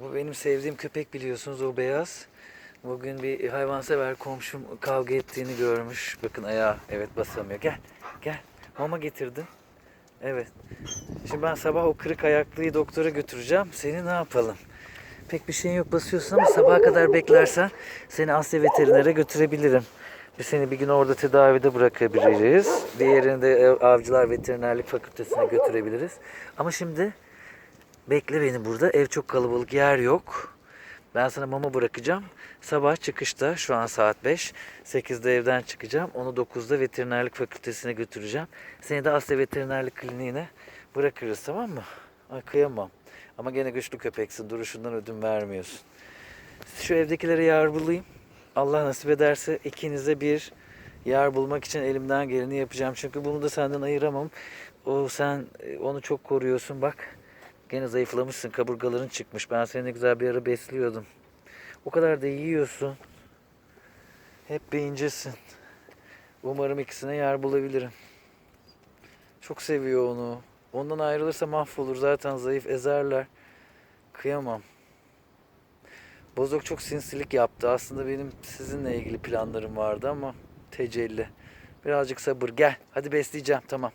Bu benim sevdiğim köpek biliyorsunuz o beyaz. Bugün bir hayvansever komşum kavga ettiğini görmüş. Bakın ayağı evet basamıyor. Gel gel mama getirdim. Evet. Şimdi ben sabah o kırık ayaklıyı doktora götüreceğim. Seni ne yapalım? Pek bir şeyin yok basıyorsun ama sabaha kadar beklersen seni Asya veterinere götürebilirim. Biz seni bir gün orada tedavide bırakabiliriz. Diğerini de e, Avcılar Veterinerlik Fakültesine götürebiliriz. Ama şimdi bekle beni burada. Ev çok kalabalık, yer yok. Ben sana mama bırakacağım. Sabah çıkışta şu an saat 5. 8'de evden çıkacağım. Onu 9'da veterinerlik fakültesine götüreceğim. Seni de Asya Veterinerlik Kliniğine bırakırız tamam mı? Ay kıyamam. Ama gene güçlü köpeksin. Duruşundan ödün vermiyorsun. Şu evdekilere yer bulayım. Allah nasip ederse ikinize bir yer bulmak için elimden geleni yapacağım. Çünkü bunu da senden ayıramam. O sen e, onu çok koruyorsun bak. Gene zayıflamışsın. Kaburgaların çıkmış. Ben seni güzel bir ara besliyordum. O kadar da yiyorsun. Hep bir incesin. Umarım ikisine yer bulabilirim. Çok seviyor onu. Ondan ayrılırsa mahvolur. Zaten zayıf ezerler. Kıyamam. Bozok çok sinsilik yaptı. Aslında benim sizinle ilgili planlarım vardı ama tecelli. Birazcık sabır. Gel. Hadi besleyeceğim. Tamam.